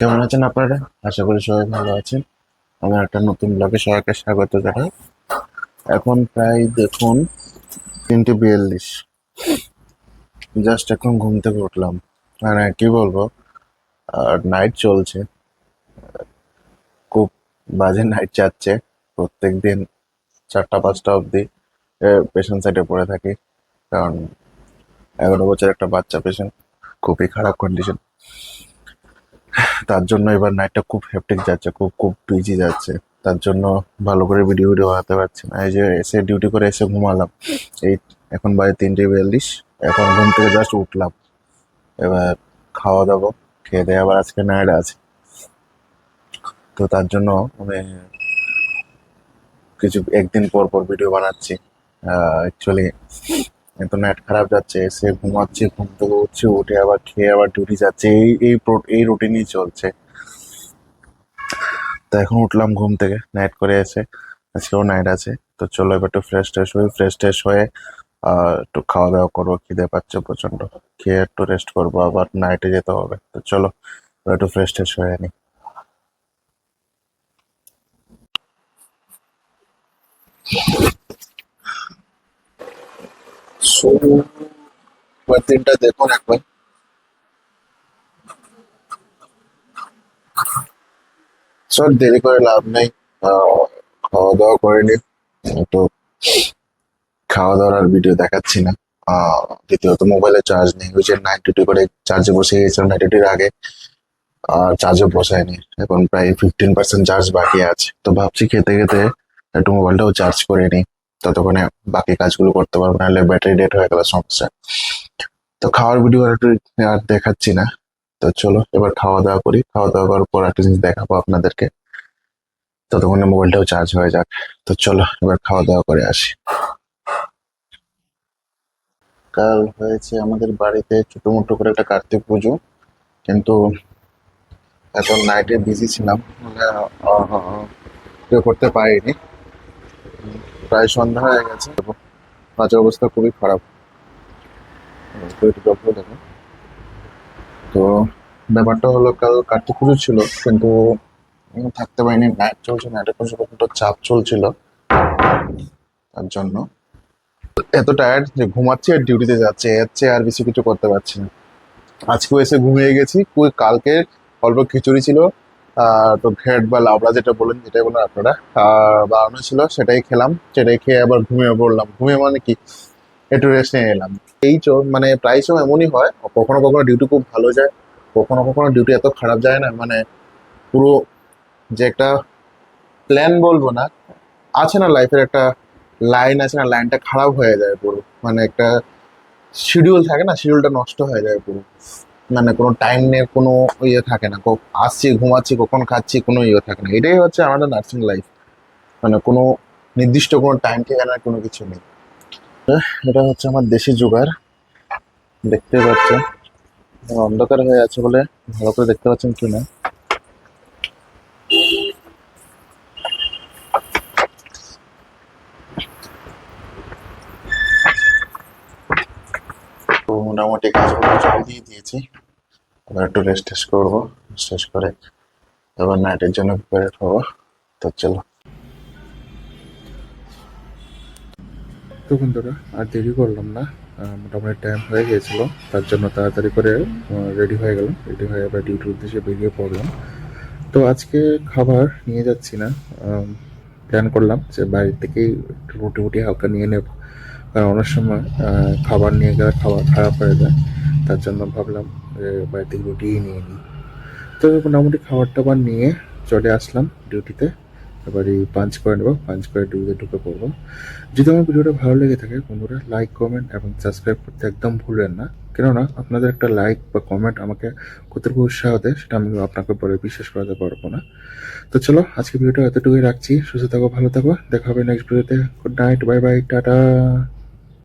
কেমন আছেন আপনারা? আশা করি সবাই ভালো আছেন। আমার একটা নতুন ব্লগে সবাইকে স্বাগত জানাই। এখন প্রায় দেখুন তিনটে বিয়াল্লিশ। জাস্ট এখন ঘুম থেকে উঠলাম। মানে কি বলব? নাইট চলছে। খুব বাজে নাইট যাচ্ছে। প্রত্যেক দিন চারটা, পাঁচটা অবধি পেশেন্ট সাইডে পড়ে থাকি। কারণ এগারো বছর একটা বাচ্চা পেশেন্ট খুবই খারাপ কন্ডিশন তার জন্য এবার নাইটটা খুব হেপটিক যাচ্ছে, খুব খুব বিজি যাচ্ছে। তার জন্য ভালো করে ভিডিও ভিডিও বানাতে পারছি না। এই যে এসে ডিউটি করে এসে ঘুমালাম। এই এখন বাজে তিনটে বিয়াল্লিশ। এখন ঘুম থেকে জাস্ট উঠলাম। এবার খাওয়া দাবো খেয়ে দিয়ে আবার আজকে নাইট আছে। তো তার জন্য মানে কিছু, একদিন পর পর ভিডিও বানাচ্ছি। অ্যাকচুয়ালি এত নেট খারাপ যাচ্ছে এসে ঘুমাচ্ছে, ঘুম থেকে উঠছি, উঠে আবার খেয়ে আবার ডিউটি যাচ্ছে, এই এই এই রুটিনই চলছে। তো এখন উঠলাম ঘুম থেকে নাইট করে এসে আজকেও নাইট আছে, তো চলো এবার একটু ফ্রেশ ট্রেশ হই ফ্রেশ ট্রেশ হয়ে একটু খাওয়া দাওয়া করব, খিদে পাচ্ছে প্রচণ্ড খেয়ে একটু রেস্ট করব, আবার নাইটে যেতে হবে, তো চলো এবার একটু ফ্রেশ ট্রেশ হয়ে নি। সো দেখুন একবার স্যার দেরি করে লাভ নেই খাওয়া দাওয়া করিনি। তো, খাওয়া দাওয়ার আর ভিডিও দেখাচ্ছি না। দ্বিতীয়ত মোবাইলে চার্জ নেই। ওই যে নাইট ডিউটি করে চার্জে বসে গেছিলাম ডিউটির আগে। আর চার্জও বসায়নি। এখন প্রায় ফিফটিন পার্সেন্ট চার্জ বাকি আছে। তো ভাবছি খেতে খেতে একটু মোবাইলটাও চার্জ করে নিই। ততক্ষণে বাকি কাজগুলো করতে পারব, নাহলে ব্যাটারি ডেট হয়ে গেল সমস্যা। তো খাওয়ার ভিডিও আর দেখাচ্ছি না। তো চলো, এবার খাওয়া দাওয়া করি। খাওয়া দাওয়া করার পর একটা জিনিস দেখাবো আপনাদেরকে। ততক্ষণে মোবাইলটাও চার্জ হয়ে যাক। তো চলো, এবার খাওয়া দাওয়া করে আসি। কাল হয়েছে আমাদের বাড়িতে ছোট মোটো করে একটা কার্তিক পুজো। কিন্তু এখন নাইটে বিজি ছিলাম। কেউ করতে পারিনি। প্রায় সন্ধ্যা হয়ে গেছে বাজার অবস্থা খুবই খারাপ। তো ব্যাপারটা হলো, কাল কার্তিক পুজো ছিল, কিন্তু থাকতে পারিনি। নাইট চলছে নাইটের পর প্রচণ্ড চাপ চলছিল তার জন্য। এত টায়ার্ড যে ঘুমাচ্ছি আর ডিউটিতে যাচ্ছে চেয়ে আর বেশি কিছু করতে পারছি না। আজকেও এসে ঘুমিয়ে গেছি। কালকে অল্প খিচুড়ি ছিল তো ঘেট বা লাবড়া যেটা বলেন, যেটাই বলেন আপনারা বানানো ছিল সেটাই খেলাম, সেটাই খেয়ে আবার ঘুমিয়ে পড়লাম। ঘুমিয়ে মানে কি? একটু রেস্ট নিয়ে এলাম। এই মানে প্রায় সময় এমনই হয়, কখনো কখনো ডিউটি খুব ভালো যায়, কখনো কখনো ডিউটি এত খারাপ যায় না মানে পুরো যে একটা প্ল্যান বলব না, আছে না লাইফের একটা লাইন আছে না লাইনটা খারাপ হয়ে যায় পুরো। মানে একটা শিডিউল থাকে না শিডিউলটা নষ্ট হয়ে যায় পুরো। মানে কোনো টাইম নিয়ে কোনো ইয়ে থাকে না। কখন আসছি, ঘুমাচ্ছি, কখন খাচ্ছি, কোনো ইয়ে থাকে না। এটাই হচ্ছে আমাদের নার্সিং লাইফ মানে কোনো নির্দিষ্ট কোনো টাইম ঠিকানা কোনো কিছু নেই। এটা হচ্ছে আমার দেশি জোগাড় দেখতে পাচ্ছেন। অন্ধকার হয়ে আছে বলে ভালো করে দেখতে পাচ্ছেন কি না তো মোটামুটি কাজগুলো জল দিয়ে দিয়েছি। এবার একটু রেস্ট টেস্ট করব শেষ করে এবার নাইটের জন্য প্রিপেয়ার হব। তো চলো। তো বন্ধুরা আর দেরি করলাম না। মোটামুটি টাইম হয়ে গিয়েছিল, তার জন্য তাড়াতাড়ি করে রেডি হয়ে গেলাম। রেডি হয়ে আবার ডিউটির উদ্দেশ্যে বেরিয়ে পড়লাম। তো আজকে খাবার নিয়ে যাচ্ছি না। প্ল্যান করলাম যে বাড়ি থেকেই রুটি ফুটি হালকা নিয়ে নেব। কারণ অনেক সময় খাবার নিয়ে গেলে খাবার খারাপ হয়ে যায়, তার জন্য ভাবলাম বাড়ি থেকে রুটিই নিয়ে নিই। তো মোটামুটি খাবার টাবার নিয়ে চলে আসলাম ডিউটিতে। এবারে পাঞ্চ করে নেব, পাঞ্চ করে ডিউটিতে ঢুকে পড়ব। যদি আমার ভিডিওটা ভালো লেগে থাকে, বন্ধুরা লাইক কমেন্ট এবং সাবস্ক্রাইব করতে একদম ভুলবেন না। কেননা, আপনাদের একটা লাইক বা কমেন্ট আমাকে কতটুকু উৎসাহ দেয়, সেটা আমি আপনাকে পরে বিশ্বাস করাতে পারব না। তো চলো, আজকে ভিডিওটা এতটুকুই রাখছি। সুস্থ থাকো, ভালো থাকো। দেখা হবে নেক্সট ভিডিওতে good night bye bye ta-ta.